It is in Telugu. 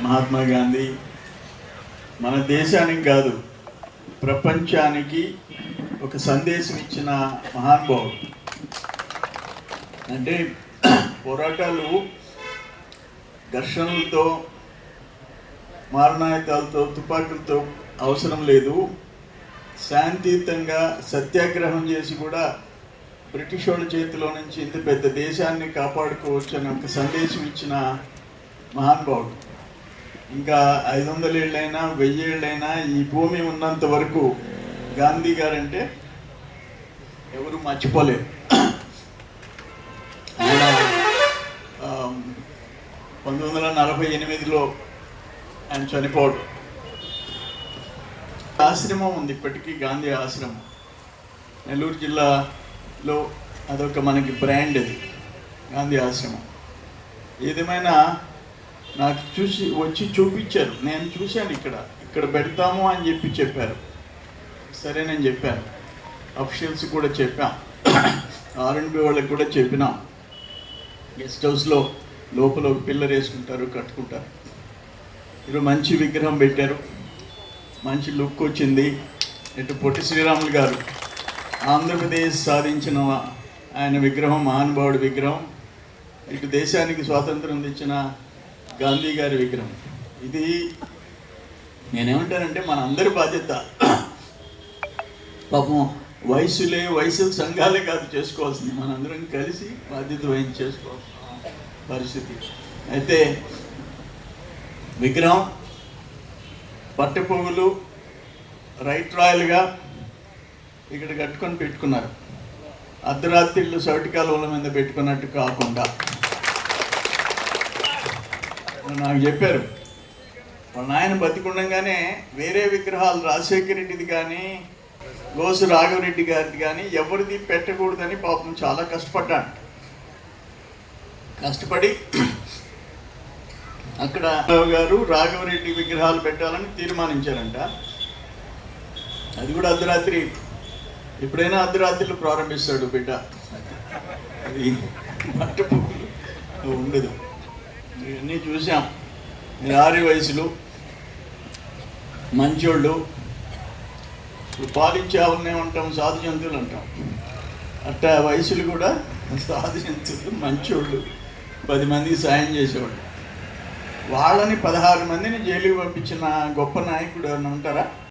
మహాత్మా గాంధీ మన దేశానికి కాదు ప్రపంచానికి ఒక సందేశం ఇచ్చిన మహానుభావుడు. అంటే పోరాటాలు ఘర్షణలతో మారణాయుధాలతో తుపాకులతో అవసరం లేదు. శాంతియుతంగా సత్యాగ్రహం చేసి కూడా బ్రిటిష్ వాళ్ళ చేతిలో నుంచి ఇంత పెద్ద దేశాన్ని కాపాడుకోవచ్చు అని ఒక సందేశం ఇచ్చిన మహానుభావుడు ఇంకా ఐదు వందల ఏళ్ళైనా వెయ్యి ఏళ్ళైనా ఈ భూమి ఉన్నంత వరకు గాంధీ గారంటే ఎవరు మర్చిపోలేరు. పంతొమ్మిది వందల నలభై ఎనిమిదిలో ఆయన చనిపోవడం. ఆశ్రమం ఉంది ఇప్పటికీ గాంధీ ఆశ్రమం. నెల్లూరు జిల్లాలో అదొక మనకి బ్రాండ్ అది గాంధీ ఆశ్రమం. ఏదేమైనా నాకు చూసి వచ్చి చూపించారు. నేను చూశాను ఇక్కడ. ఇక్కడ పెడతాము అని చెప్పి చెప్పారు. సరే నేను చెప్పాను. అఫీషియల్స్ కూడా చెప్పాం. ఆర్ఎండ్బి వాళ్ళకి కూడా చెప్పినాం. గెస్ట్ హౌస్లో లోపల ఒక పిల్లర్ వేసుకుంటారు కట్టుకుంటారు. మీరు మంచి విగ్రహం పెట్టారు. మంచి లుక్ వచ్చింది. ఇటు పొట్టి శ్రీరాములు గారు. ఆంధ్రప్రదేశ్ సాధించిన ఆయన విగ్రహం మహానుభావుడి విగ్రహం. ఇటు దేశానికి స్వాతంత్రం తెచ్చిన గాంధీ గారి విగ్రహం. ఇది నేనేమంటానంటే మన అందరి బాధ్యత. పాపం వయసులే వయసు సంఘాలే కాదు చేసుకోవాల్సింది. మనందరం కలిసి బాధ్యత వహించి చేసుకోవాల్సిన పరిస్థితి. అయితే విగ్రహం పట్టెపోగులు రైట్ రాయల్గా ఇక్కడ కట్టుకొని పెట్టుకున్నారు. అర్ధరాత్రిళ్ళు సౌటి కాలువల మీద పెట్టుకున్నట్టు కాకుండా. నాకు చెప్పారు. వాళ్ళ నాయన బతికుండగానే వేరే విగ్రహాలు రాజశేఖర రెడ్డిది కానీ గోసు రాఘవరెడ్డి గారిది కానీ ఎవరిది పెట్టకూడదని పాపం చాలా కష్టపడ్డాడు. కష్టపడి అక్కడ రావు గారు రాఘవరెడ్డి విగ్రహాలు పెట్టాలని తీర్మానించారంట. అది కూడా అర్ధరాత్రి. ఎప్పుడైనా అర్ధరాత్రిలో ప్రారంభిస్తాడు బిడ్డ. అది పట్టపువ్వులు ఉండదు. ఇవన్నీ చూసాం. ఆరి వయసులు మంచోళ్ళు. ఇప్పుడు పాలించే ఆవులనే ఉంటాం సాధు జంతువులు అంటాం. అట్ట వయసులు కూడా సాధు జంతువులు మంచోళ్ళు. పది మందికి సాయం చేసేవాళ్ళు. వాళ్ళని పదహారు మందిని జైలుకి పంపించిన గొప్ప నాయకుడు అని ఉంటారా?